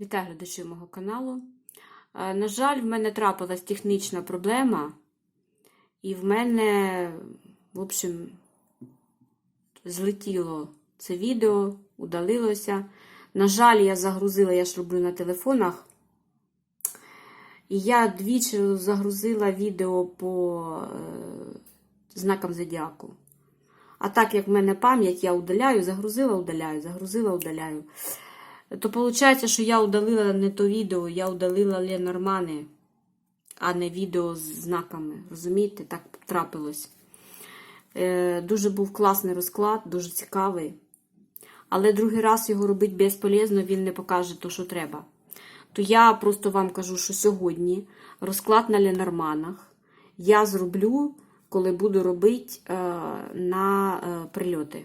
Вітаю глядачів мого каналу. Е, На жаль, в мене трапилась технічна проблема, і в мене, в общем, злетіло це відео, удалилося. На жаль, я загрузила, я ж роблю на телефонах. І я двічі загрузила відео по е, знакам зодіаку. А так як в мене пам'ять, я удаляю, загрузила, удаляю, загрузила, удаляю. То виходить, що я удалила не то відео, я удалила Ленормани, а не відео з знаками. Розумієте, так трапилось. Е, дуже був класний розклад, дуже цікавий. Але другий раз його робити безполезно, він не покаже то, що треба. То я просто вам кажу, що сьогодні розклад на Ленорманах я зроблю, коли буду робити е, на е, прильоти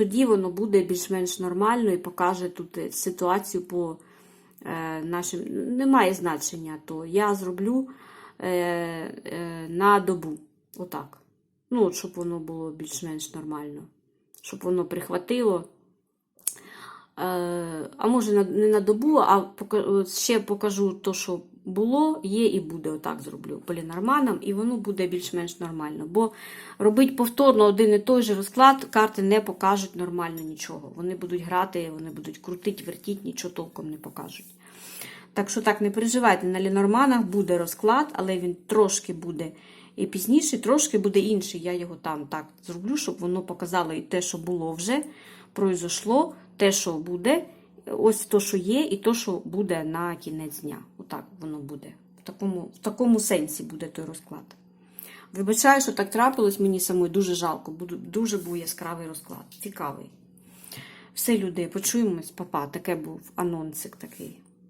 тоді воно буде більш-менш нормально і покаже тут е, ситуацію по е, нашим. Немає значення, то я зроблю е, на добу. Отак. Ну, от, щоб воно було більш-менш нормально. Щоб воно прихватило. А може не на добу, а ще покажу то, що було, є і буде. Отак зроблю полінорманом, і воно буде більш-менш нормально. Бо робити повторно один і той же розклад, карти не покажуть нормально нічого. Вони будуть грати, вони будуть крутити, вертіти, нічого толком не покажуть. Так що так, не переживайте, на лінорманах буде розклад, але він трошки буде і пізніше, трошки буде інший. Я його там так зроблю, щоб воно показало і те, що було вже, пройшло, те, що буде, ось то, що є, і то, що буде на кінець дня. Отак воно буде. В такому, в такому сенсі буде той розклад. Вибачаю, що так трапилось, мені самої дуже жалко, Буду- дуже був яскравий розклад. Цікавий. Все, люди, почуємось, папа. Таке був анонсик такий.